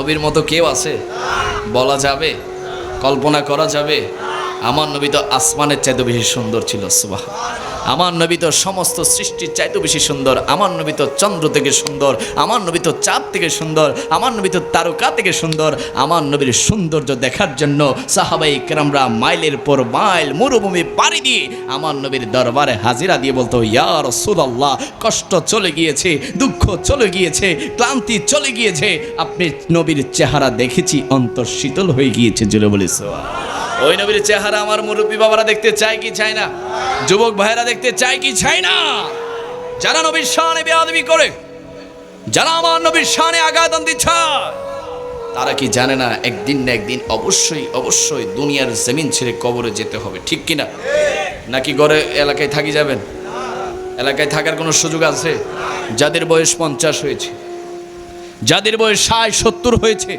নবীর মতো কেউ আছে? বলা যাবে, কল্পনা করা যাবে, আমার নবী তো আসমানের চাইতে বেশি সুন্দর ছিল সুবাহ আমার নবী তো সমস্ত সৃষ্টির চাইতে বেশি সুন্দর, আমার নবী তো চন্দ্র থেকে সুন্দর, আমার নবী তো চাঁদ থেকে সুন্দর, আমার নবী তো তারকা থেকে সুন্দর। আমার নবীর সৌন্দর্য দেখার জন্য সাহাবাই কেরামরা মাইলের পর মাইল মরুভূমি পাড়ি দিয়ে আমার নবীর দরবারে হাজিরা দিয়ে বলতো ইয়ার সুদাল্লাহ কষ্ট চলে গিয়েছে, দুঃখ চলে গিয়েছে, ক্লান্তি চলে গিয়েছে। আপনি নবীর চেহারা দেখেছি, অন্তর শীতল হয়ে গিয়েছে। জুড়ে বলিস ওই নবীর চেহারা আমার মুরব্বী বাবারা দেখতে চায় কি চায় না? যুবক ভাইয়েরা দেখতে চায় কি চায় না? যারা নবীর শানে বেয়াদবি করে, যারা আমার নবীর শানে আঘাত আনতে চায়, তারা কি জানে না, একদিন না একদিন অবশ্যই অবশ্যই দুনিয়ার জমিন ছেড়ে কবরে যেতে হবে, ঠিক কি না নাকি ঘরে এলাকায় থাকি যাবেন? এলাকায় থাকার কোনো সুযোগ আছে? যাদের বয়স পঞ্চাশ হয়েছে, যাদের বয়স ষাট, সত্তর হয়েছে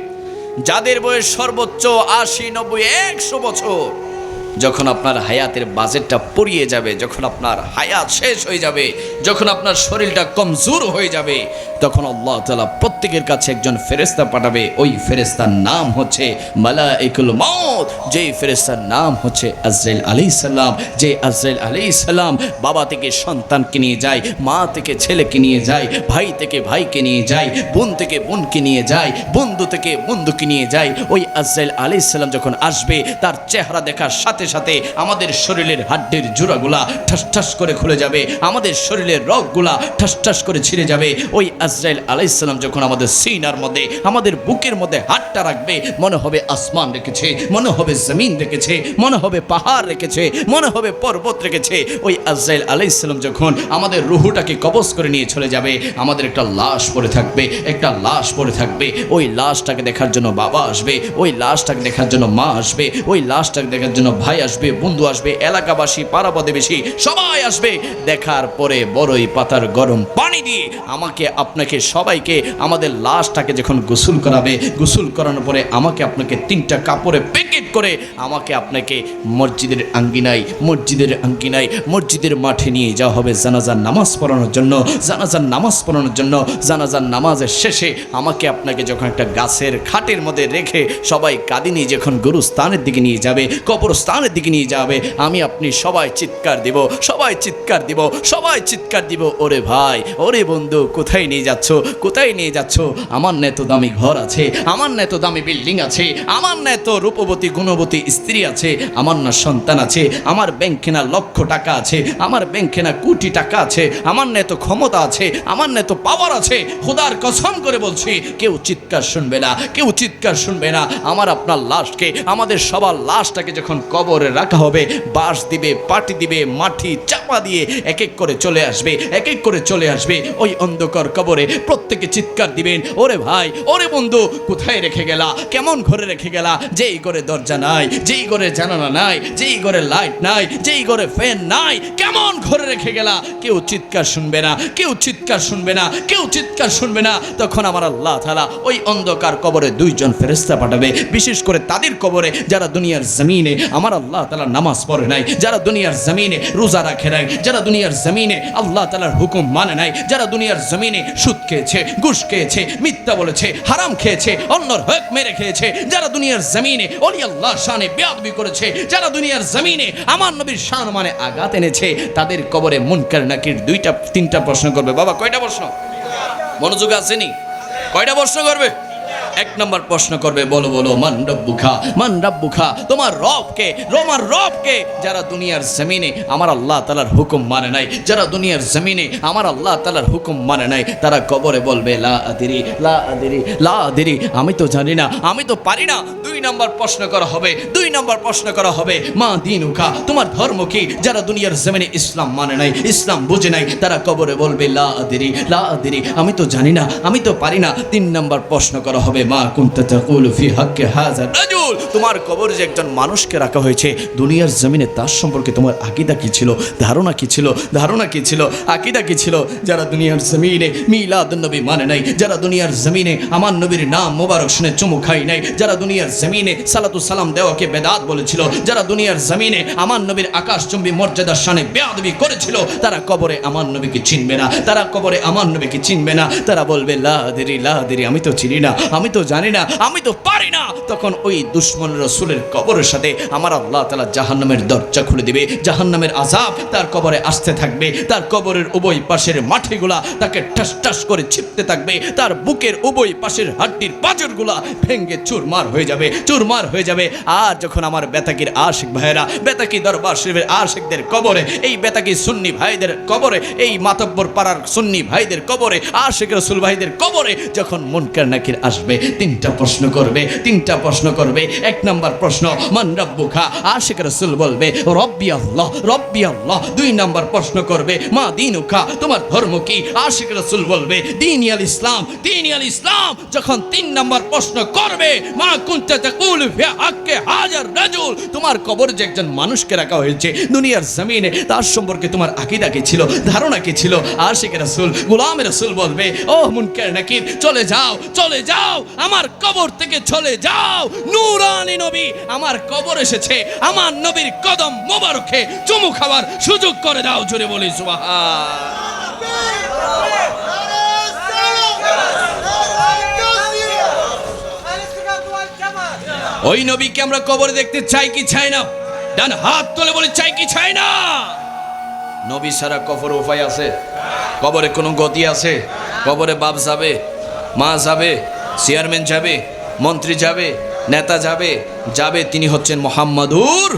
যাদের বয়স সর্বোচ্চ আশি নব্বই একশো বছর। যখন আপনার হায়াতের বাজেটটা পড়িয়ে যাবে, যখন আপনার হায়াত শেষ হয়ে যাবে, যখন আপনার শরীরটা কমজোর হয়ে যাবে, তখন আল্লাহ তালা প্রত্যেকের কাছে একজন ফেরেস্তা পাঠাবে। ওই ফেরেস্তার নাম হচ্ছে মালাইকুল মৌত যেই ফেরেস্তার নাম হচ্ছে আজরাইল আলী সাল্লাম যে আজরাইল আলী সাল্লাম বাবা থেকে সন্তানকে নিয়ে যায়, মা থেকে ছেলেকে নিয়ে যায়, ভাই থেকে ভাইকে নিয়ে যায়, বোন থেকে বোনকে নিয়ে যায়, বন্ধু থেকে বন্ধুকে নিয়ে যায়। ওই আজরাইল আলী সাল্লাম যখন আসবে, তার চেহারা দেখার সাথে সাথে সাথে আমাদের শরীরের হাড্ডির জোড়াগুলা ঠাস ঠাস করে খুলে যাবে, আমাদের শরীরের রগগুলা ঠাস ঠাস করে ছিঁড়ে যাবে। ওই আজরাইল আলাইসাল্লাম যখন আমাদের সিনার মধ্যে, আমাদের বুকের মধ্যে হাতটা রাখবে, মনে হবে আসমান রেখেছে, মনে হবে জমিন রেখেছে, মনে হবে পাহাড় রেখেছে, মনে হবে পর্বত রেখেছে। ওই আজরাইল আলাইসাল্লাম যখন আমাদের রুহুটাকে কবজ করে নিয়ে চলে যাবে, আমাদের একটা লাশ পড়ে থাকবে, একটা লাশ পড়ে থাকবে। ওই লাশটাকে দেখার জন্য বাবা আসবে, ওই লাশটাকে দেখার জন্য মা আসবে, ওই লাশটাকে দেখার জন্য ভাই আসবে, বন্ধু আসবে, এলাকাবাসী পাড়া প্রতিবেশী সবাই আসবে। দেখার পরে বড়ই পাতার গরম পানি দিয়ে আমাকে, আপনাকে, সবাইকে আমাদের লাশটাকে যখন গোসল করাবে, গোসল করানোর পরে আমাকে আপনাকে তিনটা কাপড়ে প্যাকেট করে আমাকে আপনাকে মসজিদের আঙ্গিনায় মসজিদের আঙ্গিনায়, মসজিদের মাঠে নিয়ে যাওয়া হবে জানাজার নামাজ পড়ানোর জন্য, জানাজার নামাজ পড়ানোর জন্য। জানাজার নামাজের শেষে আমাকে আপনাকে যখন একটা গাছের খাটের মধ্যে রেখে সবাই কাঁদিনি, যখন গুরুস্থানের দিকে নিয়ে যাবে কবরস্থানের দিকে নিয়ে যাবে। আমি আপনি সবাই চিৎকার দিব, সবাই চিৎকার দিব, সবাই চিৎকার দিব। ওরে ভাই, ওরে বন্ধু, কোথায় নিয়ে যাচ্ছ? কোথায় নিয়ে যাচ্ছ? আমার ন্যায় তো দামি ঘর আছে, আমার ন্যায় তো দামি বিল্ডিং আছে, আমার ন্যায় তো রূপবতী, গুণবতী স্ত্রী আছে, আমার না সন্তান আছে, আমার ব্যাংক কেনা লক্ষ টাকা আছে, আমার ব্যাংক কেনা কোটি টাকা আছে, আমার ন্যায় তো ক্ষমতা আছে, আমার ন্যায় তো পাওয়ার আছে। খোদার কসম করে বলছি, কেউ চিৎকার শুনবে না, কেউ চিৎকার শুনবে না। আমার আপনার লাশকে, আমাদের সবার লাশটাকে যখন কবরে রাখা হবে। বাঁশ দিবে, পাটি দিবে, মাটি, চাপা দিয়ে এক এক করে চলে আসবে এক এক করে চলে আসবে ওই অন্ধকার কবরে। প্রত্যেকে চিৎকার দিবেন, ওরে ভাই, ওরে বন্ধু, কোথায় রেখে গেলা? কেমন ঘরে রেখে গেলা? যেই ঘরে দরজা নাই, যেই ঘরে জানালা নাই, যেই ঘরে লাইট নাই, যেই ঘরে ফ্যান নাই, কেমন ঘরে রেখে গেলা? কেউ চিৎকার শুনবে না, কেউ চিৎকার শুনবে না, কেউ চিৎকার শুনবে না। তখন আমার আল্লাহ তালা ওই অন্ধকার কবরে দুইজন ফেরেস্তা পাঠাবে। বিশেষ করে তাদের কবরে যারা দুনিয়ার জমিনে, আমার আল্লাহ তালা নামাজ পড়ে নাই, যারা দুনিয়ার জমিনে রোজা রাখে নাই, যারা দুনিয়ার জমিনে আল্লাহ তালার হুকুম মানে নাই, যারা দুনিয়ার জমিনে সুদ খেয়েছে, ঘুষ খেয়েছে, মিথ্যা বলেছে, হারাম খেয়েছে, অন্যর হক মেরে খেয়েছে, যারা দুনিয়ার জমিনে অলি আল্লাহ শানে বেয়াদবি করেছে, যারা দুনিয়ার জমিনে আমার নবীর শান মানে আঘাত এনেছে, তাদের কবরে মুনকার, নাকির দুইটা, তিনটা প্রশ্ন করবে। বাবা, কয়টা প্রশ্ন? মনোযোগ আসেনি? কয়টা প্রশ্ন করবে? এক নম্বর প্রশ্ন করবে, বলো বলো, মান রব্বুখা মান রব্বুখা তোমার রবকে রোমার রবকে, যারা দুনিয়ার জমিনে আমার আল্লাহ তালার হুকুম মানে নাই, যারা দুনিয়ার জমিনে আমার আল্লাহ তালার হুকুম মানে নাই, তারা কবরে বলবে, লা আদিরি লা আদিরি লা আদিরি, আমি তো জানি না, আমি তো পারি না। দুই নম্বর প্রশ্ন করা হবে, দুই নম্বর প্রশ্ন করা হবে, মা দিনুকা, তোমার ধর্ম কি? যারা দুনিয়ার জমিনে ইসলাম মানে নাই, ইসলাম বুঝে নাই, তারা কবরে বলবে, লা আদিরি লা আদিরি, আমি তো জানি না, আমি তো পারি না। তিন নম্বর প্রশ্ন করা হবে মা কুনতা তাকুলু ফি হাক্কি হাযা। রাজুল, তোমার কবরে যে একজন মানুষকে রাখা হয়েছে, দুনিয়ার জমিনে তার সম্পর্কে তোমার আকীদা কি ছিল, ধারণা কি ছিল, ধারণা কি ছিল, আকীদা কি ছিল? যারা দুনিয়ার জমিনে মিলাদ নবী মানে নাই, যারা দুনিয়ার জমিনে আমার নবীর নাম মোবারক শুনে চুমু খাই নাই, যারা দুনিয়ার জমিনে সালাতু সালাম দেওয়াকে বেদাত বলেছিল, যারা দুনিয়ার জমিনে আমার নবীর আকাশচুম্বী মর্যাদার শানে বেয়াদবি করেছিল, তারা কবরে আমার নবীকে চিনবে না, তারা কবরে আমার নবীকে চিনবে না, তারা বলবে, লা দেরি লা দেরি, আমি তো চিনি না, আমি তো জানি না, আমি তো পারি না। তখন ওই দুশ্মন রসুলের কবরের সাথে আমার আল্লাহ তালা জাহান্নামের দরজা খুলে দিবে, জাহান্নামের আজাব তার কবরে আসতে থাকবে, তার কবরের উভয় পাশের মাটিগুলা তাকে ঠাস ঠাস করে ছিপতে থাকবে, তার বুকের উভয় পাশের হাড্ডির পাঁজরগুলা ভেঙ্গে চুরমার হয়ে যাবে, চুরমার হয়ে যাবে। আর যখন আমার বেতাকির আশিক ভাইয়েরা বেতাকি দরবার শরীফের আশিকদের কবরে, এই বেতাকি সুন্নি ভাইদের কবরে, এই মাতব্বর পাড়ার সুন্নি ভাইদের কবরে, আশিক রসুল ভাইদের কবরে যখন মুনকার নাকির আসবে তিনটা প্রশ্ন করবে, তিনটা প্রশ্ন করবে। এক নম্বর প্রশ্ন, মান রব্বুখা আশিক রসুল বলবে, রব্বি আল্লাহ রব্বি আল্লাহ। দুই নম্বর প্রশ্ন করবে, মা দিনুখা তোমার ধর্ম কি? আশিক রসুল বলবে দিন আল ইসলাম দিন আল ইসলাম। যখন তিন নম্বর প্রশ্ন করবে, মা কুনতা তাকুল ফি হাক্কে হাজার রাজুল। তোমার কবর যে একজন মানুষকে রাখা হয়েছে, দুনিয়ার জমিনে, তার সম্পর্কে তোমার আকিদা কি ছিল, ধারণা কি ছিল? আশিক রসুল, গোলাম রসুল বলবে ও মুনকার নাকির, চলে যাও চলে যাও। আমার কবর থেকে চলে যাও। নূরানি নবী, আমার কবর এসেছে। আমার নবীর কদম মোবারকে চুমু খাওয়ার সুযোগ করে দাও, জোরে বলি সুবহান ওই নবীকে আমরা কবরে দেখতে চাই কি চাই না? ডান হাত তুলে বলে, চাই কি চাই না? নবী সারা কবর উপায় আছে? কবরে কোনো গতি আছে? কবরে বাপ যাবে, মা যাবে চেয়ারম্যান যাবে মন্ত্রী যাবে নেতা যাবে যাবে তিনি হচ্ছেন মোহাম্মদুর